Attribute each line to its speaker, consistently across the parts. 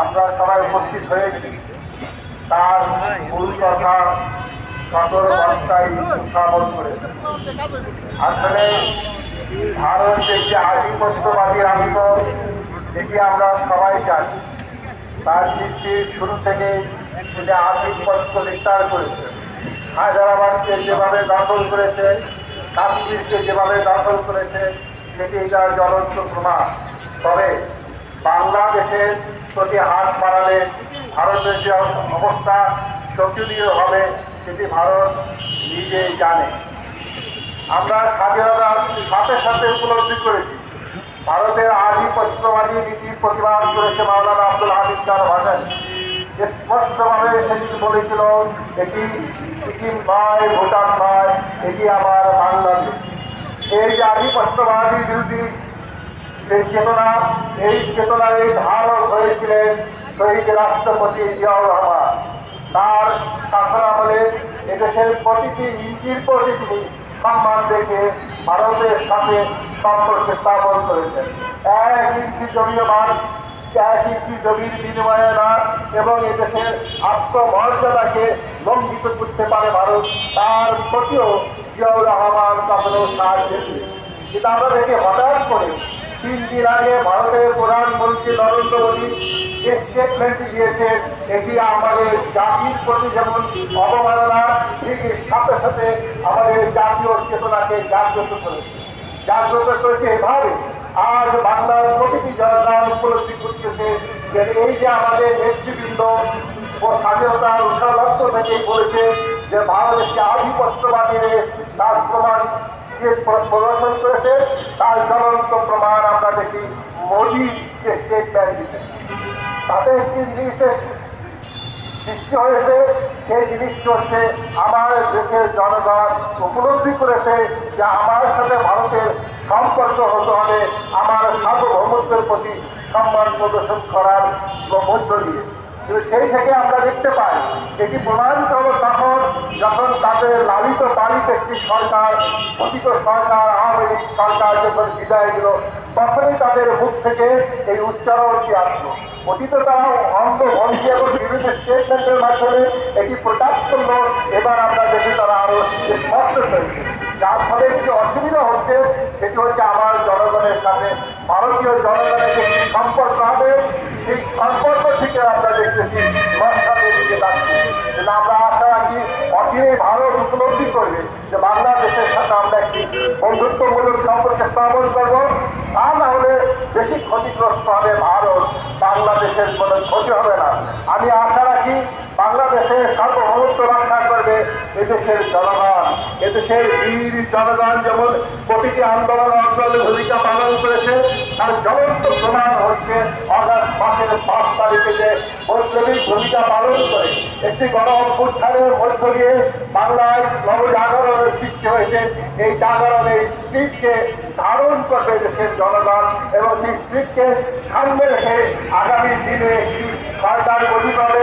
Speaker 1: আমরা সবাই উপস্থিত হয়েছি। তার মূল কথা সদর বার্তায় উত্থাপন করেছে আসলে ভারত একটি আধিপত্যবাদী রাষ্ট্র যেটি আমরা সবাই জানি। তার সৃষ্টির শুরু থেকে তিনি আধিপত্য বিস্তার করেছে। হায়দ্রাবাদকে যেভাবে দখল করেছে, কাশ্মীরকে যেভাবে দখল করেছে, সেটি তার জ্বলন্ত প্রমাণ। তবে বাংলাদেশের প্রতি হাত বাড়ালে ভারতের যে অবস্থা শোচনীয় হবে সেটি ভারত নিজেই জানে। আমরা স্বাধীনতার সাথে সাথে উপলব্ধি করেছি। ভারতের আধিপত্যবাদী নীতির প্রতিবাদ করেছে মাওলানা আব্দুল হামিদ খান ভাসানি স্পষ্টভাবে সেদিন বলেছিল, এটি সিকিম নয়, ভুটান নয়, এটি আমার বাংলাদেশ। এই যে আদি আধিপত্যবাদী বিরোধী সেই চেতনা, এই চেতনায় এই ধারক হয়েছিলেন শহীদ রাষ্ট্রপতি জিয়াউর রহমান। তার শাসনামলে এদেশের প্রতিটি ইঞ্চির প্রতি তিনি সম্মান দেখে ভারতের সাথে সম্পর্ক স্থাপন করেছেন। এক ইঞ্চি জমিও মান এক ইঞ্চি জমির বিনিময়ে না এবং এদেশের আত্মমর্যাদাকে লঙ্ঘিত করতে পারে ভারত, তার প্রতিও জিয়াউর রহমান কখনো সাহায্য কিন্তু আমরা দেখি হঠাৎ করে তিন দিন আগে ভারতের প্রধানমন্ত্রী নরেন্দ্র মোদী যে স্টেটমেন্ট দিয়েছেন, এটি আমাদের জাতির প্রতি যেমন অবমাননা ঠিক সাথে সাথে আমাদের জাতীয় চেতনাকে জাগ্রত করেছে। জাগ্রত করেছে এভাবে আজ বাংলার প্রতিটি জনগণ উপলব্ধি করতেছে যে এই যে আমাদের নেতৃবৃন্দ ও স্বাধীনতার উৎসাহত্ব থেকে বলেছে যে ভারত একটি আধিপত্যবাদী প্রমাণ যে প্রদর্শন করেছে, তার জ্বলন্ত প্রমাণ আমরা দেখি মোদী যে স্টেটমেন্ট দিতে তাতে একটি জিনিসের সৃষ্টি হয়েছে, সেই জিনিসটি হচ্ছে আমার দেশের জনগণ উপলব্ধি করেছে যে আমার সাথে ভারতের সম্পর্ক হতে হবে আমার সার্বভৌমত্বের প্রতি সম্মান প্রদর্শন করার মধ্য দিয়ে। সেই থেকে আমরা দেখতে পাই, এটি প্রমাণিত হলো তখন যখন তাদের লালিত পালিত একটি সরকার অতীত সরকার, আওয়ামী লীগ সরকার যখন বিদায় দিল তখনই তাদের মুখ থেকে এই উচ্চারণটি আসলো। অতীতে তারা অন্ধ ভঙ্গি এবং বিভিন্ন স্টেটমেন্টের মাধ্যমে এটি প্রকাশ করল। এবার আমরা দেখি তারা আরও স্পষ্ট করেছে। যার ফলে একটি অসুবিধা হচ্ছে, সেটি হচ্ছে আমার জনগণের সাথে, ভারতীয় জনগণের যে সম্পর্ক হবে সেই সম্পর্ক আমরা দেখতেছি দিকে আমরা আশা রাখি ভারত উপলব্ধি করবে যে বাংলাদেশের সাথে আমরা একটি বন্ধুত্বমূলক সম্পর্ক স্থাপন করব। তা না হলে বেশি ক্ষতিগ্রস্ত হবে ভারত, বাংলাদেশের কোনো ক্ষতি হবে না। আমি আশা রাখি বাংলাদেশের সার্বভৌমত্ব রক্ষা করবে এদেশের জনগণ। এদেশের বীর জনগণ যেমন প্রতিটি আন্দোলন অঞ্চলে ভূমিকা পালন করেছে, তার জ্বলন্ত প্রমাণ হচ্ছে অগাস্ট মাসের পাঁচ তারিখে যে বৈপ্লবিক ভূমিকা পালন করে। একটি গণ অভ্যুত্থানের মধ্য দিয়ে বাংলায় নবজাগরণের সৃষ্টি হয়েছে এই স্পিডকে ধারণ করবে দেশের জনগণ এবং সেই স্পিডকে সামনে রেখে আগামী দিনে একটি সরকার গঠিত হবে।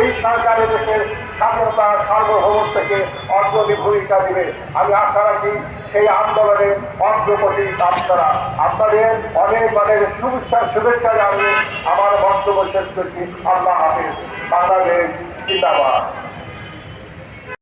Speaker 1: এই সরকার দেশের স্বাধীনতা সার্বভৌমত্বকে অগ্রণী ভূমিকা দেবে। আমি আশা রাখি সেই আন্দোলনের অগ্রগতি আপনারা আপনাদের অনেক অনেক শুভেচ্ছা শুভেচ্ছা জানিয়ে আমার বক্তব্য শেষ করছি। আল্লাহ হাফিজ। বাংলাদেশ জিন্দাবাদ।